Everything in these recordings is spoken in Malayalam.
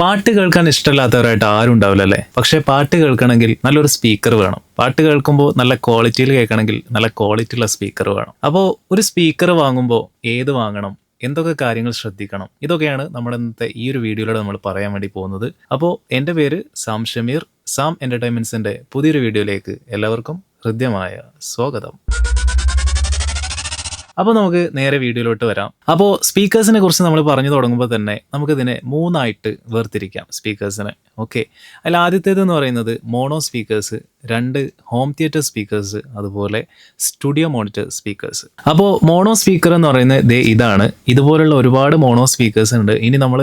പാട്ട് കേൾക്കാൻ ഇഷ്ടമില്ലാത്തവരായിട്ട് ആരും ഉണ്ടാവില്ല അല്ലേ പക്ഷേ പാട്ട് കേൾക്കണമെങ്കിൽ നല്ലൊരു സ്പീക്കർ വേണം. പാട്ട് കേൾക്കുമ്പോൾ നല്ല ക്വാളിറ്റിയിൽ കേൾക്കണമെങ്കിൽ നല്ല ക്വാളിറ്റി ഉള്ള സ്പീക്കർ വേണം. അപ്പോൾ ഒരു സ്പീക്കർ വാങ്ങുമ്പോൾ ഏത് വാങ്ങണം? എന്തൊക്കെ കാര്യങ്ങൾ ശ്രദ്ധിക്കണം? ഇതൊക്കെയാണ് നമ്മുടെ ഇന്നത്തെ ഈ ഒരു വീഡിയോയിലൂടെ നമ്മൾ പറയാൻ വേണ്ടി പോകുന്നത്. അപ്പോൾ എന്റെ പേര് സാം ഷമീർ. സാം എന്റർടൈൻമെന്റ്സിന്റെ പുതിയൊരു വീഡിയോയിലേക്ക് എല്ലാവർക്കും ഹൃദ്യമായ സ്വാഗതം. അപ്പോൾ നമുക്ക് നേരെ വീഡിയോയിലോട്ട് വരാം. അപ്പോൾ സ്പീക്കേഴ്സിനെ കുറിച്ച് നമ്മൾ പറഞ്ഞു തുടങ്ങുമ്പോൾ തന്നെ നമുക്കിതിനെ മൂന്നായിട്ട് വേർതിരിക്കാം സ്പീക്കേഴ്സിനെ ഓക്കെ അതിൽ ആദ്യത്തേത് എന്ന് പറയുന്നത് മോണോ സ്പീക്കേഴ്സ് രണ്ട് ഹോം തിയേറ്റർ സ്പീക്കേഴ്സ് അതുപോലെ സ്റ്റുഡിയോ മോണിറ്റർ സ്പീക്കേഴ്സ്. അപ്പോൾ മോണോ സ്പീക്കർ എന്ന് പറയുന്നത് ദേ ഇതാണ്. ഇതുപോലുള്ള ഒരുപാട് മോണോ സ്പീക്കേഴ്സ് ഉണ്ട്. ഇനി നമ്മൾ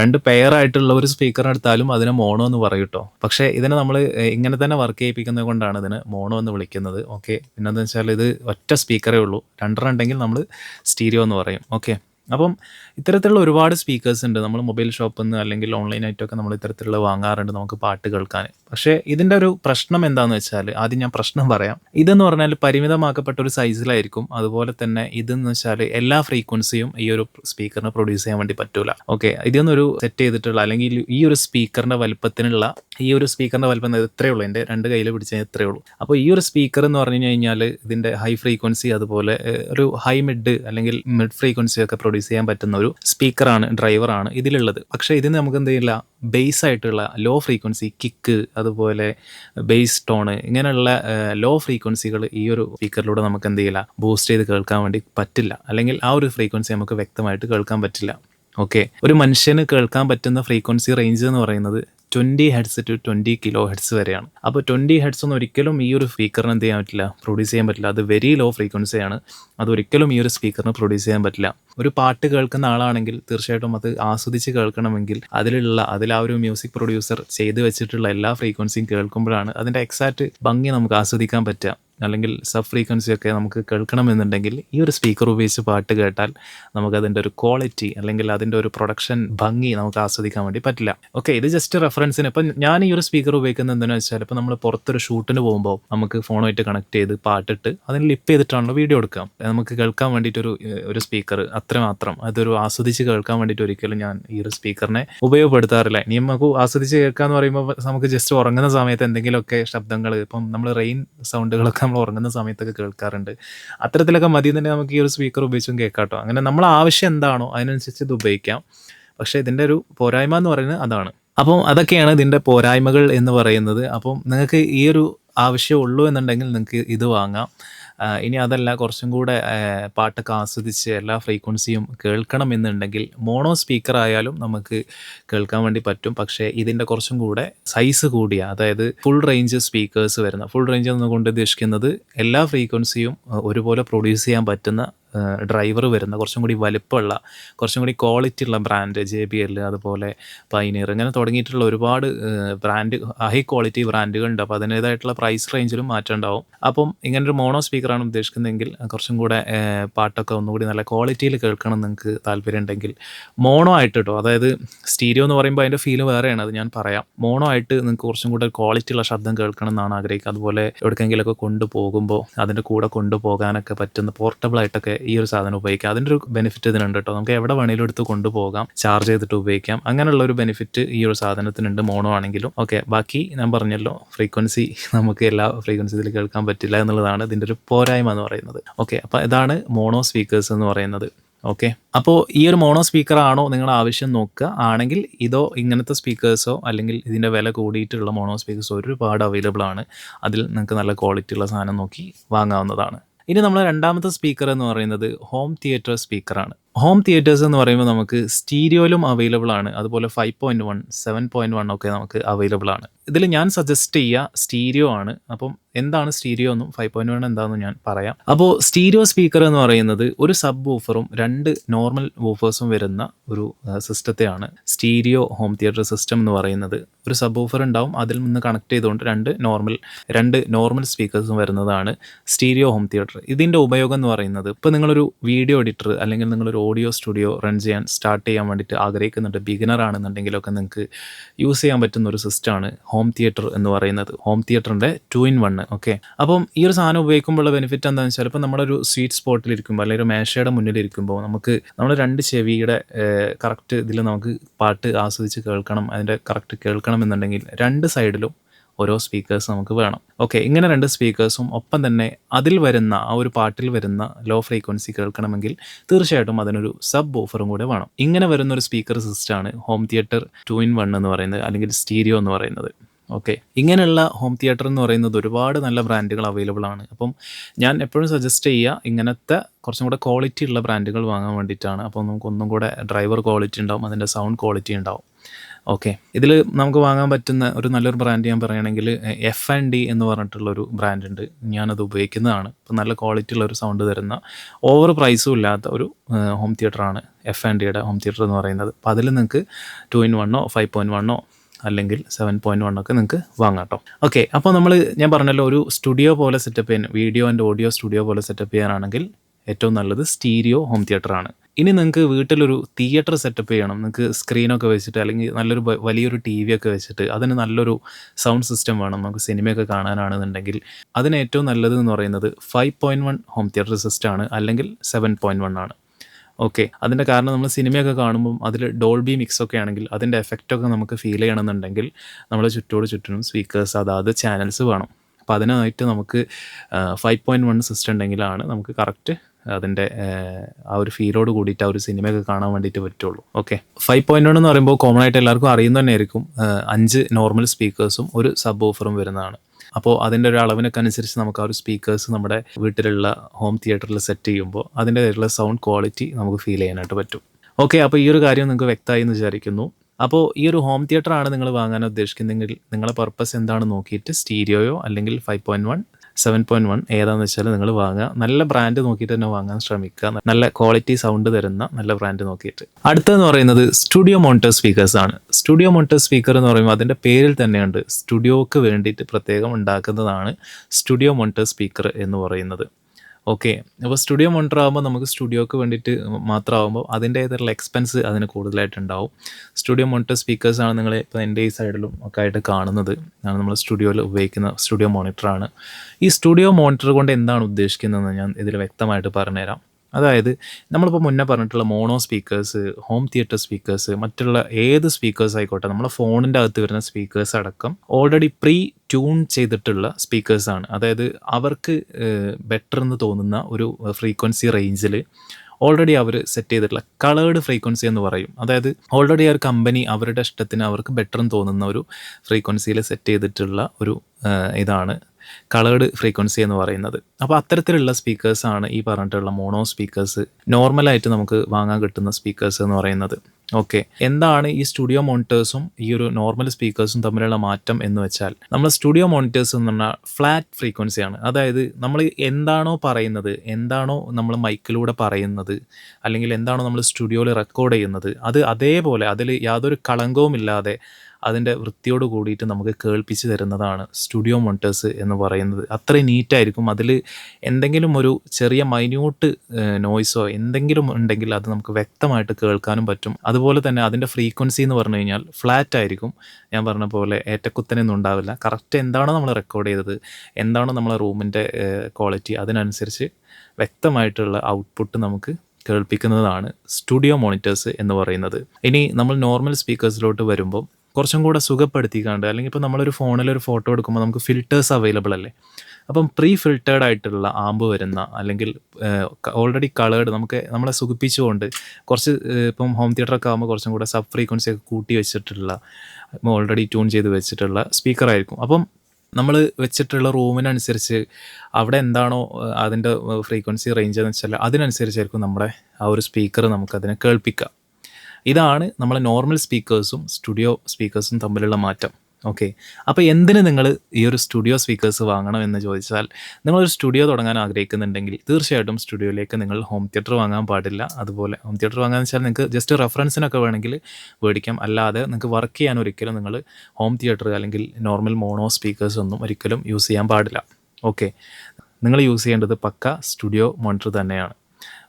രണ്ട് പെയർ ആയിട്ടുള്ള ഒരു സ്പീക്കർ എടുത്താലും അതിനെ മോണോ എന്ന് പറയും കേട്ടോ പക്ഷേ ഇതിനെ നമ്മൾ ഇങ്ങനെ തന്നെ വർക്ക് ചെയ്യിപ്പിക്കുന്നത് കൊണ്ടാണ് ഇതിന് മോണോ എന്ന് വിളിക്കുന്നത്. ഓക്കെ പിന്നെന്താ വെച്ചാൽ ഇത് ഒറ്റ സ്പീക്കറേ ഉള്ളൂ. രണ്ടെണ്ണം ഉണ്ടെങ്കിൽ നമ്മൾ സ്റ്റീരിയോ എന്ന് പറയും. ഓക്കെ അപ്പം ഇത്തരത്തിലുള്ള ഒരുപാട് സ്പീക്കേഴ്സ് ഉണ്ട്. നമ്മൾ മൊബൈൽ ഷോപ്പിൽ നിന്ന് അല്ലെങ്കിൽ ഓൺലൈനായിട്ടൊക്കെ നമ്മൾ ഇത്തരത്തിലുള്ള വാങ്ങാറുണ്ട്. നമുക്ക് പാട്ട് കേൾക്കാൻ. പക്ഷേ ഇതിന്റെ ഒരു പ്രശ്നം എന്താണെന്ന് വെച്ചാൽ ആദ്യം ഞാൻ പ്രശ്നം പറയാം. ഇതെന്ന് പറഞ്ഞാൽ പരിമിതമാക്കപ്പെട്ട ഒരു സൈസിലായിരിക്കും അതുപോലെ തന്നെ ഇതെന്ന് വെച്ചാൽ എല്ലാ ഫ്രീക്വൻസിയും ഈ ഒരു സ്പീക്കറിന് പ്രൊഡ്യൂസ് ചെയ്യാൻ വേണ്ടി പറ്റൂല. ഓക്കെ ഇതൊന്നൊരു സെറ്റ് ചെയ്തിട്ടുള്ള അല്ലെങ്കിൽ ഈ ഒരു സ്പീക്കറിന്റെ വലുപ്പത്തിനുള്ള ഈ ഒരു സ്പീക്കറിന്റെ വലുപ്പം ഇത്രയേ ഉള്ളൂ? എന്റെ രണ്ട് കയ്യിൽ പിടിച്ചാൽ ഇത്രയേ ഉള്ളൂ? അപ്പോൾ ഈ ഒരു സ്പീക്കർ എന്ന് പറഞ്ഞു കഴിഞ്ഞാൽ ഇതിന്റെ ഹൈ ഫ്രീക്വൻസി അതുപോലെ ഒരു ഹൈ മിഡ് അല്ലെങ്കിൽ മിഡ് ഫ്രീക്വൻസി ഒക്കെ പ്രൊഡ്യൂസ് ചെയ്യാൻ പറ്റുന്ന ഒരു സ്പീക്കറാണ് ഡ്രൈവറാണ് ഇതിലുള്ളത്. പക്ഷേ ഇതിന് നമുക്ക് എന്ത് ചെയ്യില്ല ബേസ് ആയിട്ടുള്ള ലോ ഫ്രീക്വൻസി കിക്ക് അതുപോലെ ബേസ് ടോണ് ഇങ്ങനെയുള്ള ലോ ഫ്രീക്വൻസികൾ ഈ ഒരു സ്പീക്കറിലൂടെ നമുക്ക് എന്ത് ചെയ്യില്ല ബൂസ്റ്റ് ചെയ്ത് കേൾക്കാൻ വേണ്ടി പറ്റില്ല. അല്ലെങ്കിൽ ആ ഒരു ഫ്രീക്വൻസി നമുക്ക് വ്യക്തമായിട്ട് കേൾക്കാൻ പറ്റില്ല. ഓക്കെ? ഒരു മനുഷ്യന് കേൾക്കാൻ പറ്റുന്ന ഫ്രീക്വൻസി റേഞ്ച് എന്ന് പറയുന്നത് twenty hertz to twenty kilohertz വരെയാണ്. അപ്പോൾ ട്വന്റി ഹെഡ്സ് ഒന്നും ഒരിക്കലും ഈ ഒരു സ്പീക്കറിന് എന്ത് ചെയ്യാൻ പറ്റില്ല പ്രൊഡ്യൂസ് ചെയ്യാൻ പറ്റില്ല. അത് വെരി ലോ ഫ്രീക്വൻസിയാണ് അതൊരിക്കലും ഈ ഒരു സ്പീക്കറിന് പ്രൊഡ്യൂസ് ചെയ്യാൻ പറ്റില്ല. ഒരു പാട്ട് കേൾക്കുന്ന ആളാണെങ്കിൽ തീർച്ചയായിട്ടും അത് ആസ്വദിച്ച് കേൾക്കണമെങ്കിൽ അതിലുള്ള അതിൽ ആ ഒരു മ്യൂസിക് പ്രൊഡ്യൂസർ ചെയ്തു വെച്ചിട്ടുള്ള എല്ലാ ഫ്രീക്വൻസിയും കേൾക്കുമ്പോഴാണ് അതിന്റെ എക്സാക്റ്റ് ഭംഗി നമുക്ക് ആസ്വദിക്കാൻ പറ്റുക. അല്ലെങ്കിൽ സബ് ഫ്രീക്വൻസി ഒക്കെ നമുക്ക് കേൾക്കണമെന്നുണ്ടെങ്കിൽ ഈ ഒരു സ്പീക്കർ ഉപയോഗിച്ച് പാട്ട് കേട്ടാൽ നമുക്ക് അതിന്റെ ഒരു ക്വാളിറ്റി അല്ലെങ്കിൽ അതിന്റെ ഒരു പ്രൊഡക്ഷൻ ഭംഗി നമുക്ക് ആസ്വദിക്കാൻ വേണ്ടി പറ്റില്ല. ഓക്കെ ഇത് ജസ്റ്റ് റെഫറൻസിന് ഇപ്പം ഞാൻ ഈ ഒരു സ്പീക്കർ ഉപയോഗിക്കുന്നത് എന്താണെന്ന് വെച്ചാൽ ഇപ്പം നമ്മൾ പുറത്തൊരു ഷൂട്ടിന് പോകുമ്പോൾ നമുക്ക് ഫോണുമായിട്ട് കണക്ട് ചെയ്ത് പാട്ടിട്ട് അതിന് ലിപ്പ് ചെയ്തിട്ടാണല്ലോ വീഡിയോ എടുക്കാം നമുക്ക് കേൾക്കാൻ വേണ്ടിയിട്ടൊരു ഒരു സ്പീക്കർ അത്രമാത്രം. അതൊരു ആസ്വദിച്ച് കേൾക്കാൻ വേണ്ടിയിട്ട് ഒരിക്കലും ഞാൻ ഈ ഒരു സ്പീക്കറിനെ ഉപയോഗപ്പെടുത്താറില്ല. ഇനി നമുക്ക് ആസ്വദിച്ച് കേൾക്കാന്ന് പറയുമ്പോൾ നമുക്ക് ജസ്റ്റ് ഉറങ്ങുന്ന സമയത്ത് എന്തെങ്കിലുമൊക്കെ ശബ്ദങ്ങൾ ഇപ്പം നമ്മൾ റെയിൻ സൗണ്ടുകളൊക്കെ നമ്മൾ ഉറങ്ങുന്ന സമയത്തൊക്കെ കേൾക്കാറുണ്ട്. അത്തരത്തിലൊക്കെ മതി തന്നെ നമുക്ക് ഈ ഒരു സ്പീക്കർ ഉപയോഗിച്ചും കേൾക്കാട്ടോ. അങ്ങനെ നമ്മൾ ആവശ്യം എന്താണോ അതിനനുസരിച്ച് ഇത് ഉപയോഗിക്കാം. പക്ഷേ ഇതിന്റെ ഒരു പോരായ്മ എന്ന് പറയുന്നത് അതാണ്. അപ്പം അതൊക്കെയാണ് ഇതിന്റെ പോരായ്മകൾ എന്ന് പറയുന്നത്. അപ്പം നിങ്ങൾക്ക് ഈ ഒരു ആവശ്യമുള്ളൂ എന്നുണ്ടെങ്കിൽ നിങ്ങൾക്ക് ഇത് വാങ്ങാം. ഇനി അതല്ല കുറച്ചും കൂടെ പാട്ടൊക്കെ ആസ്വദിച്ച് എല്ലാ ഫ്രീക്വൻസിയും കേൾക്കണം എന്നുണ്ടെങ്കിൽ മോണോ സ്പീക്കർ ആയാലും നമുക്ക് കേൾക്കാൻ വേണ്ടി പറ്റും. പക്ഷേ ഇതിന്റെ കുറച്ചും കൂടെ സൈസ് കൂടിയ അതായത് ഫുൾ റേഞ്ച് സ്പീക്കേഴ്സ് വരുന്ന ഫുൾ റേഞ്ച് എന്നുകൊണ്ട് ഉദ്ദേശിക്കുന്നത് എല്ലാ ഫ്രീക്വൻസിയും ഒരുപോലെ പ്രൊഡ്യൂസ് ചെയ്യാൻ പറ്റുന്ന ഡ്രൈവർ വരുന്ന കുറച്ചും കൂടി വലുപ്പമുള്ള കുറച്ചും കൂടി ക്വാളിറ്റി ഉള്ള ബ്രാൻഡ് ജെ ബി എൽ അതുപോലെ പൈനീർ ഇങ്ങനെ തുടങ്ങിയിട്ടുള്ള ഒരുപാട് ബ്രാൻഡ് ഹൈ ക്വാളിറ്റി ബ്രാൻഡുകളുണ്ട് അപ്പോൾ അതിന്റേതായിട്ടുള്ള പ്രൈസ് റേഞ്ചിലും മാറ്റം ഉണ്ടാവും. അപ്പം ഒരു മോണോ സ്പീക്കറാണ് ഉദ്ദേശിക്കുന്നതെങ്കിൽ കുറച്ചും കൂടെ പാട്ടൊക്കെ ഒന്നുകൂടി നല്ല ക്വാളിറ്റിയിൽ കേൾക്കണം നിങ്ങൾക്ക് താല്പര്യം ഉണ്ടെങ്കിൽ മോണോ ആയിട്ട് കേട്ടോ അതായത് സ്റ്റീരിയോ എന്ന് പറയുമ്പോൾ അതിന്റെ ഫീൽ വേറെയാണ് അത് ഞാൻ പറയാം. മോണോ ആയിട്ട് നിങ്ങൾക്ക് കുറച്ചും കൂടെ ക്വാളിറ്റി ഉള്ള ശബ്ദം കേൾക്കണം എന്നാണ് ആഗ്രഹിക്കുക. അതുപോലെ എവിടേക്കെങ്കിലുമൊക്കെ കൊണ്ടുപോകുമ്പോൾ അതിന്റെ കൂടെ കൊണ്ടുപോകാനൊക്കെ പറ്റുന്ന പോർട്ടബിൾ ആയിട്ടൊക്കെ ഈ ഒരു സാധനം ഉപയോഗിക്കാം. അതിന്റെ ഒരു ബെനിഫിറ്റ് ഇതിനുണ്ട് കേട്ടോ നമുക്ക് എവിടെ വേണേലും എടുത്ത് കൊണ്ടുപോകാം. ചാർജ് ചെയ്തിട്ട് ഉപയോഗിക്കാം. അങ്ങനെയുള്ള ഒരു ബെനിഫിറ്റ് ഈ ഒരു സാധനത്തിനുണ്ട് മോണോ ആണെങ്കിലും. ഓക്കെ ബാക്കി ഞാൻ പറഞ്ഞല്ലോ ഫ്രീക്വൻസി നമുക്ക് എല്ലാ ഫ്രീക്വൻസിയിൽ കേൾക്കാൻ പറ്റില്ല എന്നുള്ളതാണ് ഇതിന്റെ ഒരു പോരായ്മ എന്ന് പറയുന്നത്. ഓക്കെ അപ്പോൾ ഇതാണ് മോണോ സ്പീക്കേഴ്സ് എന്ന് പറയുന്നത്. ഓക്കെ അപ്പോൾ ഈ ഒരു മോണോ സ്പീക്കർ ആണോ നിങ്ങൾ ആവശ്യം നോക്കുക. ആണെങ്കിൽ ഇതോ ഇങ്ങനത്തെ സ്പീക്കേഴ്സോ അല്ലെങ്കിൽ ഇതിന്റെ വില കൂടിയിട്ടുള്ള മോണോ സ്പീക്കേഴ്സോ ഒരുപാട് അവൈലബിൾ ആണ്. അതിൽ നിങ്ങൾക്ക് നല്ല ക്വാളിറ്റി ഉള്ള സാധനം നോക്കി വാങ്ങാവുന്നതാണ്. ഇനി നമ്മൾ രണ്ടാമത്തെ സ്പീക്കർ എന്ന് പറയുന്നത് ഹോം തിയേറ്റർ സ്പീക്കറാണ് ഹോം തിയേറ്റേഴ്സ് എന്ന് പറയുമ്പോൾ നമുക്ക് സ്റ്റീരിയോയിലും അവൈലബിൾ ആണ്. അതുപോലെ five point one seven point one ഒക്കെ നമുക്ക് അവൈലബിൾ ആണ്. ഇതിൽ ഞാൻ സജസ്റ്റ് ചെയ്യുക സ്റ്റീരിയോ ആണ്. അപ്പം എന്താണ് സ്റ്റീരിയോ എന്നും ഫൈവ് പോയിന്റ് വൺ എന്താണെന്ന് ഞാൻ പറയാം. അപ്പോൾ സ്റ്റീരിയോ സ്പീക്കർ എന്ന് പറയുന്നത് ഒരു സബ് വൂഫറും രണ്ട് നോർമൽ വൂഫേഴ്സും വരുന്ന ഒരു സിസ്റ്റത്തെയാണ് സ്റ്റീരിയോ ഹോം തിയേറ്റർ സിസ്റ്റം എന്ന് പറയുന്നത്. ഒരു സബ് വൂഫർ ഉണ്ടാവും. അതിൽ നിന്ന് കണക്ട് ചെയ്തുകൊണ്ട് രണ്ട് നോർമൽ രണ്ട് നോർമൽ സ്പീക്കേഴ്സും വരുന്നതാണ് സ്റ്റീരിയോ ഹോം തിയേറ്റർ ഇതിന്റെ ഉപയോഗം എന്ന് പറയുന്നത് ഇപ്പോൾ നിങ്ങളൊരു വീഡിയോ എഡിറ്റർ അല്ലെങ്കിൽ നിങ്ങളൊരു ഓഡിയോ സ്റ്റുഡിയോ റൺ ചെയ്യാൻ സ്റ്റാർട്ട് ചെയ്യാൻ വേണ്ടിയിട്ട് ആഗ്രഹിക്കുന്നുണ്ട്. ബിഗിനർ ആണെന്നുണ്ടെങ്കിലൊക്കെ നിങ്ങൾക്ക് യൂസ് ചെയ്യാൻ പറ്റുന്ന ഒരു സിസ്റ്റമാണ് ഹോം തിയേറ്റർ എന്ന് പറയുന്നത്. ഹോം തിയേറ്ററിന്റെ ടു ഇൻ വൺ ഓക്കെ അപ്പം ഈ ഒരു സാധനം ഉപയോഗിക്കുമ്പോഴുള്ള ബെനിഫിറ്റ് എന്താണെന്ന് വെച്ചാൽ ഇപ്പം നമ്മളൊരു സ്വീറ്റ് സ്പോട്ടിൽ ഇരിക്കുമ്പോൾ അല്ലെങ്കിൽ ഒരു മേശയുടെ മുന്നിൽ ഇരിക്കുമ്പോൾ നമുക്ക് നമ്മൾ രണ്ട് ചെവിയുടെ കറക്റ്റ് ഇതിൽ നമുക്ക് പാട്ട് ആസ്വദിച്ച് കേൾക്കണം അതിന്റെ കറക്റ്റ് കേൾക്കണം എന്നുണ്ടെങ്കിൽ രണ്ട് സൈഡിലും ഓരോ സ്പീക്കേഴ്സ് നമുക്ക് വേണം. ഓക്കെ ഇങ്ങനെ രണ്ട് സ്പീക്കേഴ്സും ഒപ്പം തന്നെ അതിൽ വരുന്ന ആ ഒരു പാട്ടിൽ വരുന്ന ലോ ഫ്രീക്വൻസി കേൾക്കണമെങ്കിൽ തീർച്ചയായിട്ടും അതിനൊരു സബ് ഓഫറും കൂടെ വേണം. ഇങ്ങനെ വരുന്ന ഒരു സ്പീക്കർ സിസ്റ്റമാണ് home theatre two in one എന്ന് പറയുന്നത് അല്ലെങ്കിൽ സ്റ്റീരിയോ എന്ന് പറയുന്നത്. ഓക്കെ ഇങ്ങനെയുള്ള ഹോം തിയേറ്റർ എന്ന് പറയുന്നത് ഒരുപാട് നല്ല ബ്രാൻഡുകൾ അവൈലബിൾ ആണ്. അപ്പം ഞാൻ എപ്പോഴും സജസ്റ്റ് ചെയ്യുക ഇങ്ങനത്തെ കുറച്ചും കൂടെ ക്വാളിറ്റി ഉള്ള ബ്രാൻഡുകൾ വാങ്ങാൻ വേണ്ടിയിട്ടാണ്. അപ്പോൾ നമുക്ക് ഒന്നും കൂടെ ഡ്രൈവർ ക്വാളിറ്റി ഉണ്ടാവും അതിന്റെ സൗണ്ട് ക്വാളിറ്റി ഉണ്ടാവും. ഓക്കെ. ഇതിൽ നമുക്ക് വാങ്ങാൻ പറ്റുന്ന ഒരു നല്ലൊരു ബ്രാൻഡ് ഞാൻ പറയുകയാണെങ്കിൽ എഫ് ആൻഡ് ഡി എന്ന് പറഞ്ഞിട്ടുള്ളൊരു ബ്രാൻഡ് ഉണ്ട്. ഞാനത് ഉപയോഗിക്കുന്നതാണ്. ഇപ്പം നല്ല ക്വാളിറ്റി ഉള്ള ഒരു സൗണ്ട് തരുന്ന ഓവർ പ്രൈസും ഇല്ലാത്ത ഒരു ഹോം തിയേറ്ററാണ് എഫ് ആൻഡ് ഡിയുടെ ഹോം തിയേറ്റർ എന്ന് പറയുന്നത്. അപ്പോൾ അതിൽ നിങ്ങൾക്ക് ടു ഇൻ വണ്ണോ ഫൈവ് പോയിന്റ് വണ്ണോ അല്ലെങ്കിൽ സെവൻ പോയിന്റ് വൺ ഒക്കെ നിങ്ങൾക്ക് വാങ്ങാം കേട്ടോ ഓക്കെ അപ്പോൾ നമ്മൾ ഞാൻ പറഞ്ഞല്ലോ ഒരു സ്റ്റുഡിയോ പോലെ സെറ്റപ്പ് ചെയ്യാൻ വീഡിയോ ആൻഡ് ഓഡിയോ സ്റ്റുഡിയോ പോലെ സെറ്റപ്പ് ചെയ്യാനാണെങ്കിൽ ഏറ്റവും നല്ലത് സ്റ്റീരിയോ ഹോം തിയേറ്റർ ആണ്. ഇനി നിങ്ങൾക്ക് വീട്ടിലൊരു തിയേറ്റർ സെറ്റപ്പ് ചെയ്യണം. നിങ്ങൾക്ക് സ്ക്രീനൊക്കെ വെച്ചിട്ട് അല്ലെങ്കിൽ നല്ലൊരു വലിയൊരു ടി വി ഒക്കെ വെച്ചിട്ട് അതിന് നല്ലൊരു സൗണ്ട് സിസ്റ്റം വേണം. നമുക്ക് സിനിമയൊക്കെ കാണാനാണെന്നുണ്ടെങ്കിൽ അതിന് ഏറ്റവും നല്ലത് എന്ന് പറയുന്നത് five point one home theatre system ആണ് അല്ലെങ്കിൽ സെവൻ പോയിന്റ് വൺ ആണ്. ഓക്കെ അതിന്റെ കാരണം നമ്മൾ സിനിമയൊക്കെ കാണുമ്പം അതിൽ ഡോൾബി മിക്സ് ഒക്കെ ആണെങ്കിൽ അതിന്റെ എഫക്റ്റൊക്കെ നമുക്ക് ഫീൽ ചെയ്യണമെന്നുണ്ടെങ്കിൽ നമ്മളെ ചുറ്റോട് ചുറ്റിനും സ്പീക്കേഴ്സ് അതാത് ചാനൽസ് വേണം. അപ്പോൾ അതിനായിട്ട് നമുക്ക് ഫൈവ് പോയിന്റ് വൺ സിസ്റ്റം ഉണ്ടെങ്കിലാണ് നമുക്ക് കറക്റ്റ് അതിന്റെ ആ ഒരു ഫീലോട് കൂടിയിട്ട് ആ ഒരു സിനിമയൊക്കെ കാണാൻ വേണ്ടിയിട്ട് പറ്റുള്ളൂ. ഓക്കെ ഫൈവ് പോയിന്റ് വൺ എന്ന് പറയുമ്പോൾ കോമൺ ആയിട്ട് എല്ലാവർക്കും അറിയുന്ന തന്നെ ആയിരിക്കും. അഞ്ച് നോർമൽ സ്പീക്കേഴ്സും ഒരു സബ് ഓഫറും വരുന്നതാണ്. അപ്പോൾ അതിന്റെ ഒരു അളവിനൊക്കെ അനുസരിച്ച് നമുക്ക് ആ ഒരു സ്പീക്കേഴ്സ് നമ്മുടെ വീട്ടിലുള്ള ഹോം തിയേറ്ററിൽ സെറ്റ് ചെയ്യുമ്പോൾ അതിന്റെ ആയിട്ടുള്ള സൗണ്ട് ക്വാളിറ്റി നമുക്ക് ഫീൽ ചെയ്യാനായിട്ട് പറ്റും. ഓക്കെ അപ്പോൾ ഈ ഒരു കാര്യം നിങ്ങൾക്ക് വ്യക്തമായി എന്ന് വിചാരിക്കുന്നു. അപ്പോൾ ഈ ഒരു ഹോം തിയേറ്റർ ആണ് നിങ്ങൾ വാങ്ങാൻ ഉദ്ദേശിക്കുന്നതെങ്കിൽ നിങ്ങളുടെ പർപ്പസ് എന്താണ് നോക്കിയിട്ട് സ്റ്റീരിയോയോ അല്ലെങ്കിൽ five point one seven point one ഏതാണെന്ന് വെച്ചാൽ നിങ്ങൾ വാങ്ങുക. നല്ല ബ്രാൻഡ് നോക്കിയിട്ട് തന്നെ വാങ്ങാൻ ശ്രമിക്കുക. നല്ല ക്വാളിറ്റി സൗണ്ട് തരുന്ന നല്ല ബ്രാൻഡ് നോക്കിയിട്ട്. അടുത്തതെന്ന് പറയുന്നത് സ്റ്റുഡിയോ മോണിറ്റർ സ്പീക്കേഴ്സ് ആണ്. സ്റ്റുഡിയോ മോണിറ്റർ സ്പീക്കർ എന്ന് പറയുമ്പോൾ അതിന്റെ പേരിൽ തന്നെയുണ്ട്. സ്റ്റുഡിയോക്ക് വേണ്ടിയിട്ട് പ്രത്യേകം ഉണ്ടാക്കുന്നതാണ് സ്റ്റുഡിയോ മോണിറ്റർ സ്പീക്കർ എന്ന് പറയുന്നത്. ഓക്കെ. അപ്പോൾ സ്റ്റുഡിയോ മോണിറ്റർ ആകുമ്പോൾ നമുക്ക് സ്റ്റുഡിയോക്ക് വേണ്ടിയിട്ട് മാത്രമാകുമ്പോൾ അതിന്റേതായിട്ടുള്ള എക്സ്പെൻസ് അതിന് കൂടുതലായിട്ടുണ്ടാവും. സ്റ്റുഡിയോ മോണിറ്റർ സ്പീക്കേഴ്സാണ് നിങ്ങൾ ഇപ്പോൾ എന്റെ ഈ സൈഡിലും ഒക്കെ ആയിട്ട് കാണുന്നത്. നമ്മൾ സ്റ്റുഡിയോയിൽ ഉപയോഗിക്കുന്ന സ്റ്റുഡിയോ മോണിറ്ററാണ്. ഈ സ്റ്റുഡിയോ മോണിറ്റർ കൊണ്ട് എന്താണ് ഉദ്ദേശിക്കുന്നതെന്ന് ഞാൻ ഇതിൽ വ്യക്തമായിട്ട് പറഞ്ഞുതരാം. അതായത് നമ്മളിപ്പോൾ മുന്നേ പറഞ്ഞിട്ടുള്ള mono speakers home theatre speakers മറ്റുള്ള ഏത് സ്പീക്കേഴ്സ് ആയിക്കോട്ടെ നമ്മളെ ഫോണിന്റെ അകത്ത് വരുന്ന സ്പീക്കേഴ്സ് അടക്കം ഓൾറെഡി പ്രീ ട്യൂൺ ചെയ്തിട്ടുള്ള സ്പീക്കേഴ്സാണ് അതായത് അവർക്ക് ബെറ്റർ എന്ന് തോന്നുന്ന ഒരു ഫ്രീക്വൻസി റേഞ്ചിൽ ഓൾറെഡി അവർ സെറ്റ് ചെയ്തിട്ടുള്ള കളേർഡ് ഫ്രീക്വൻസി എന്ന് പറയും. അതായത് ഓൾറെഡി ആ ഒരു കമ്പനി അവരുടെ ഇഷ്ടത്തിന് അവർക്ക് ബെറ്റർ എന്ന് തോന്നുന്ന ഒരു ഫ്രീക്വൻസിയിൽ സെറ്റ് ചെയ്തിട്ടുള്ള ഒരു ഇതാണ് കളേർഡ് ഫ്രീക്വൻസി എന്ന് പറയുന്നത്. അപ്പോൾ അത്തരത്തിലുള്ള സ്പീക്കേഴ്സാണ് ഈ പറഞ്ഞിട്ടുള്ള മോണോ സ്പീക്കേഴ്സ് നോർമലായിട്ട് നമുക്ക് വാങ്ങാൻ കിട്ടുന്ന സ്പീക്കേഴ്സ് എന്ന് പറയുന്നത്. ഓക്കെ എന്താണ് ഈ സ്റ്റുഡിയോ മോണിറ്റേഴ്സും ഈ ഒരു നോർമൽ സ്പീക്കേഴ്സും തമ്മിലുള്ള മാറ്റം എന്ന് വെച്ചാൽ നമ്മൾ സ്റ്റുഡിയോ മോണിറ്റേഴ്സ് എന്ന് പറഞ്ഞാൽ ഫ്ലാറ്റ് ഫ്രീക്വൻസിയാണ് അതായത് നമ്മൾ എന്താണോ പറയുന്നത് എന്താണോ നമ്മൾ മൈക്കിലൂടെ പറയുന്നത് അല്ലെങ്കിൽ എന്താണോ നമ്മൾ സ്റ്റുഡിയോയിൽ റെക്കോർഡ് ചെയ്യുന്നത് അത് അതേപോലെ അതിൽ യാതൊരു കളങ്കവും ഇല്ലാതെ അതിന്റെ വൃത്തിയോട് കൂടിയിട്ട് നമുക്ക് കേൾപ്പിച്ച് തരുന്നതാണ് സ്റ്റുഡിയോ മോണിറ്റേഴ്സ് എന്ന് പറയുന്നത്. അത്രയും നീറ്റായിരിക്കും. അതിൽ എന്തെങ്കിലും ഒരു ചെറിയ മൈന്യൂട്ട് നോയ്സോ എന്തെങ്കിലും ഉണ്ടെങ്കിൽ അത് നമുക്ക് വ്യക്തമായിട്ട് കേൾക്കാനും പറ്റും. അതുപോലെ തന്നെ അതിന്റെ ഫ്രീക്വൻസി എന്ന് പറഞ്ഞു കഴിഞ്ഞാൽ ഫ്ലാറ്റ് ആയിരിക്കും. ഞാൻ പറഞ്ഞ പോലെ ഏറ്റക്കുത്തനൊന്നും ഉണ്ടാവില്ല. കറക്റ്റ് എന്താണോ നമ്മൾ റെക്കോർഡ് ചെയ്തത്? എന്താണോ നമ്മളെ റൂമിന്റെ ക്വാളിറ്റി? അതിനനുസരിച്ച് വ്യക്തമായിട്ടുള്ള ഔട്ട്പുട്ട് നമുക്ക് കേൾപ്പിക്കുന്നതാണ് സ്റ്റുഡിയോ മോണിറ്റേഴ്സ് എന്ന് പറയുന്നത്. ഇനി നമ്മൾ നോർമൽ സ്പീക്കേഴ്സിലോട്ട് വരുമ്പോൾ കുറച്ചും കൂടെ സുഖപ്പെടുത്തിക്കാണ്ട് അല്ലെങ്കിൽ ഇപ്പോൾ നമ്മളൊരു ഫോണിൽ ഒരു ഫോട്ടോ എടുക്കുമ്പോൾ നമുക്ക് ഫിൽറ്റേഴ്സ് അവൈലബിൾ അല്ലേ? അപ്പം പ്രീ ഫിൽറ്റേർഡ് ആയിട്ടുള്ള ആമ്പ് വരുന്ന അല്ലെങ്കിൽ ഓൾറെഡി കളേർഡ് നമുക്ക് നമ്മളെ സുഖിപ്പിച്ചുകൊണ്ട് കുറച്ച് ഇപ്പം ഹോം തിയേറ്ററൊക്കെ ആകുമ്പോൾ കുറച്ചും കൂടെ സബ് ഫ്രീക്വൻസി ഒക്കെ കൂട്ടി വെച്ചിട്ടുള്ള ഓൾറെഡി ട്യൂൺ ചെയ്ത് വെച്ചിട്ടുള്ള സ്പീക്കർ ആയിരിക്കും. അപ്പം നമ്മൾ വെച്ചിട്ടുള്ള റൂമിനനുസരിച്ച് അവിടെ എന്താണോ അതിന്റെ ഫ്രീക്വൻസി റേഞ്ച് എന്ന് വെച്ചാൽ അതിനനുസരിച്ചായിരിക്കും നമ്മുടെ ആ ഒരു സ്പീക്കർ നമുക്കതിനെ കേൾപ്പിക്കുക ഇതാണ് നമ്മളെ നോർമൽ സ്പീക്കേഴ്സും സ്റ്റുഡിയോ സ്പീക്കേഴ്സും തമ്മിലുള്ള മാറ്റം. ഓക്കെ അപ്പോൾ എന്തിന് നിങ്ങൾ ഈ ഒരു സ്റ്റുഡിയോ സ്പീക്കേഴ്സ് വാങ്ങണം എന്ന് ചോദിച്ചാൽ നിങ്ങളൊരു സ്റ്റുഡിയോ തുടങ്ങാൻ ആഗ്രഹിക്കുന്നുണ്ടെങ്കിൽ തീർച്ചയായിട്ടും സ്റ്റുഡിയോയിലേക്ക് നിങ്ങൾ ഹോം തിയേറ്റർ വാങ്ങാൻ പാടില്ല. അതുപോലെ ഹോം തിയേറ്റർ വാങ്ങാന്ന് വെച്ചാൽ നിങ്ങൾക്ക് ജസ്റ്റ് റെഫറൻസിനൊക്കെ വേണമെങ്കിൽ മേടിക്കാം അല്ലാതെ നിങ്ങൾക്ക് വർക്ക് ചെയ്യാൻ ഒരിക്കലും നിങ്ങൾ ഹോം തിയേറ്റർ അല്ലെങ്കിൽ നോർമൽ മോണോ സ്പീക്കേഴ്സ് ഒന്നും ഒരിക്കലും യൂസ് ചെയ്യാൻ പാടില്ല. ഓക്കെ നിങ്ങൾ യൂസ് ചെയ്യേണ്ടത് പക്ക സ്റ്റുഡിയോ മോണിറ്റർ തന്നെയാണ്.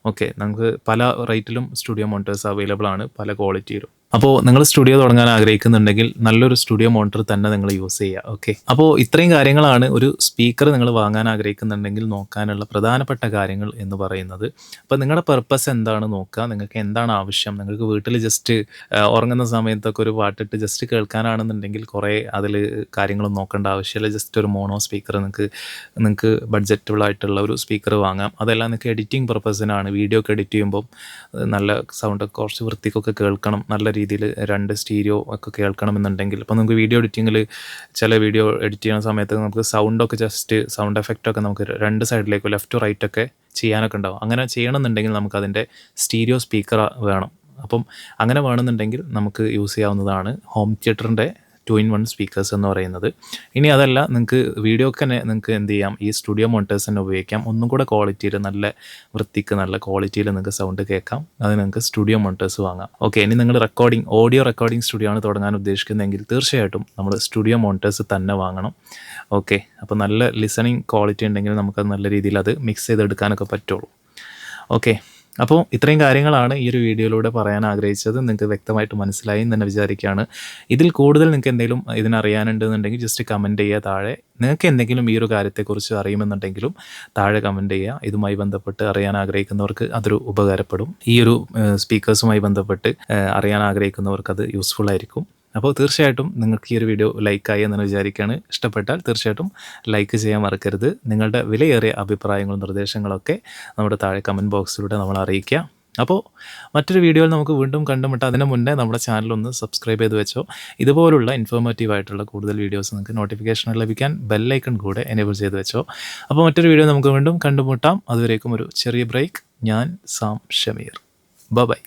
ഓക്കെ നമുക്ക് പല റേറ്റിലും സ്റ്റുഡിയോ മോണിറ്റേഴ്സ് അവൈലബിൾ ആണ് പല ക്വാളിറ്റിയിലും. അപ്പോൾ നിങ്ങൾ സ്റ്റുഡിയോ തുടങ്ങാൻ ആഗ്രഹിക്കുന്നുണ്ടെങ്കിൽ നല്ലൊരു സ്റ്റുഡിയോ മോണിറ്റർ തന്നെ നിങ്ങൾ യൂസ് ചെയ്യുക ഓക്കെ അപ്പോൾ ഇത്രയും കാര്യങ്ങളാണ് ഒരു സ്പീക്കർ നിങ്ങൾ വാങ്ങാൻ ആഗ്രഹിക്കുന്നുണ്ടെങ്കിൽ നോക്കാനുള്ള പ്രധാനപ്പെട്ട കാര്യങ്ങൾ എന്ന് പറയുന്നത്. അപ്പോൾ നിങ്ങളുടെ പർപ്പസ് എന്താണ് നോക്കുക നിങ്ങൾക്ക് എന്താണ് ആവശ്യം? നിങ്ങൾക്ക് വീട്ടിൽ ജസ്റ്റ് ഉറങ്ങുന്ന സമയത്തൊക്കെ ഒരു പാട്ടിട്ട് ജസ്റ്റ് കേൾക്കാനാണെന്നുണ്ടെങ്കിൽ കുറേ അതിൽ കാര്യങ്ങളും നോക്കേണ്ട ആവശ്യമില്ല. ജസ്റ്റ് ഒരു മോണോ സ്പീക്കർ നിങ്ങൾക്ക് നിങ്ങൾക്ക് ബഡ്ജറ്റബിൾ ആയിട്ടുള്ള ഒരു സ്പീക്കർ വാങ്ങാം. അതെല്ലാം നിങ്ങൾക്ക് എഡിറ്റിംഗ് പർപ്പസിനാണ് വീഡിയോ ഒക്കെ എഡിറ്റ് ചെയ്യുമ്പോൾ നല്ല സൗണ്ട് കുറച്ച് വൃത്തിക്കൊക്കെ കേൾക്കണം. നല്ല രണ്ട് സ്റ്റീരിയോ ഒക്കെ കേൾക്കണമെന്നുണ്ടെങ്കിൽ. ഇപ്പോൾ നമുക്ക് വീഡിയോ എഡിറ്റിങ്ങിൽ ചില വീഡിയോ എഡിറ്റ് ചെയ്യുന്ന സമയത്ത് നമുക്ക് സൗണ്ടൊക്കെ ജസ്റ്റ് സൗണ്ട് എഫക്റ്റൊക്കെ നമുക്ക് രണ്ട് സൈഡിലേക്കോ ലെഫ്റ്റ് റൈറ്റ് ഒക്കെ ചെയ്യാനൊക്കെ ഉണ്ടാവും. അങ്ങനെ ചെയ്യണമെന്നുണ്ടെങ്കിൽ നമുക്ക് അതിന്റെ സ്റ്റീരിയോ സ്പീക്കർ വേണം. അപ്പം അങ്ങനെ വേണമെന്നുണ്ടെങ്കിൽ നമുക്ക് യൂസ് ചെയ്യാവുന്നതാണ് ഹോം തിയേറ്ററിന്റെ ടു ഇൻ വൺ സ്പീക്കേഴ്സ് എന്ന് പറയുന്നത്. ഇനി അതല്ല നിങ്ങൾക്ക് വീഡിയോക്ക് തന്നെ നിങ്ങൾക്ക് എന്ത് ചെയ്യാം? ഈ സ്റ്റുഡിയോ മോണിറ്റേഴ്സ് തന്നെ ഉപയോഗിക്കാം. ഒന്നും കൂടെ ക്വാളിറ്റിയിൽ നല്ല വൃത്തിക്ക് നല്ല ക്വാളിറ്റിയിൽ നിങ്ങൾക്ക് സൗണ്ട് കേൾക്കാം. അത് നിങ്ങൾക്ക് സ്റ്റുഡിയോ മോണിറ്റേഴ്സ് വാങ്ങാം. ഓക്കെ ഇനി നിങ്ങൾ റെക്കോർഡിംഗ് ഓഡിയോ റെക്കോർഡിംഗ് സ്റ്റുഡിയോ ആണ് തുടങ്ങാൻ ഉദ്ദേശിക്കുന്നതെങ്കിൽ തീർച്ചയായിട്ടും നമ്മൾ സ്റ്റുഡിയോ മോണിറ്റേഴ്സ് തന്നെ വാങ്ങണം. ഓക്കെ അപ്പോൾ നല്ല ലിസണിങ് ക്വാളിറ്റി ഉണ്ടെങ്കിൽ നമുക്കത് നല്ല രീതിയിൽ അത് മിക്സ് ചെയ്തെടുക്കാനൊക്കെ പറ്റുള്ളൂ. ഓക്കെ അപ്പോൾ ഇത്രയും കാര്യങ്ങളാണ് ഈ ഒരു വീഡിയോയിലൂടെ പറയാൻ ആഗ്രഹിച്ചത്. നിങ്ങൾക്ക് വ്യക്തമായിട്ട് മനസ്സിലായി എന്ന് തന്നെ വിചാരിക്കുകയാണ്. ഇതിൽ കൂടുതൽ നിങ്ങൾക്ക് എന്തെങ്കിലും ഇതിനറിയാനുണ്ടെന്നുണ്ടെങ്കിൽ ജസ്റ്റ് കമന്റ് ചെയ്യുക താഴെ. നിങ്ങൾക്ക് എന്തെങ്കിലും ഈ ഒരു കാര്യത്തെക്കുറിച്ച് അറിയുമെന്നുണ്ടെങ്കിലും താഴെ കമന്റ് ചെയ്യുക. ഇതുമായി ബന്ധപ്പെട്ട് അറിയാൻ ആഗ്രഹിക്കുന്നവർക്ക് അതൊരു ഉപകാരപ്പെടും. ഈ ഒരു സ്പീക്കേഴ്സുമായി ബന്ധപ്പെട്ട് അറിയാൻ ആഗ്രഹിക്കുന്നവർക്ക് അത് യൂസ്ഫുൾ ആയിരിക്കും. അപ്പോൾ തീർച്ചയായിട്ടും നിങ്ങൾക്ക് ഈ ഒരു വീഡിയോ ലൈക്കായി എന്ന് വിചാരിക്കുകയാണ് ഇഷ്ടപ്പെട്ടാൽ തീർച്ചയായിട്ടും ലൈക്ക് ചെയ്യാൻ മറക്കരുത്. നിങ്ങളുടെ വിലയേറിയ അഭിപ്രായങ്ങളും നിർദ്ദേശങ്ങളൊക്കെ നമ്മുടെ താഴെ കമന്റ് ബോക്സിലൂടെ നമ്മൾ അറിയിക്കുക. അപ്പോൾ മറ്റൊരു വീഡിയോയിൽ നമുക്ക് വീണ്ടും കണ്ടുമുട്ടാം. അതിന് മുന്നേ നമ്മുടെ ചാനൽ ഒന്ന് സബ്സ്ക്രൈബ് ചെയ്ത് വെച്ചോ. ഇതുപോലുള്ള ഇൻഫോർമേറ്റീവ് ആയിട്ടുള്ള കൂടുതൽ വീഡിയോസ് നിങ്ങൾക്ക് നോട്ടിഫിക്കേഷൻ ലഭിക്കാൻ ബെല്ലൈക്കൺ കൂടെ എനേബിൾ ചെയ്ത് വെച്ചോ. അപ്പോൾ മറ്റൊരു വീഡിയോ നമുക്ക് വീണ്ടും കണ്ടുമുട്ടാം. അതുവരേക്കും ഒരു ചെറിയ ബ്രേക്ക് ഞാൻ സാം ഷമീർ. ബൈ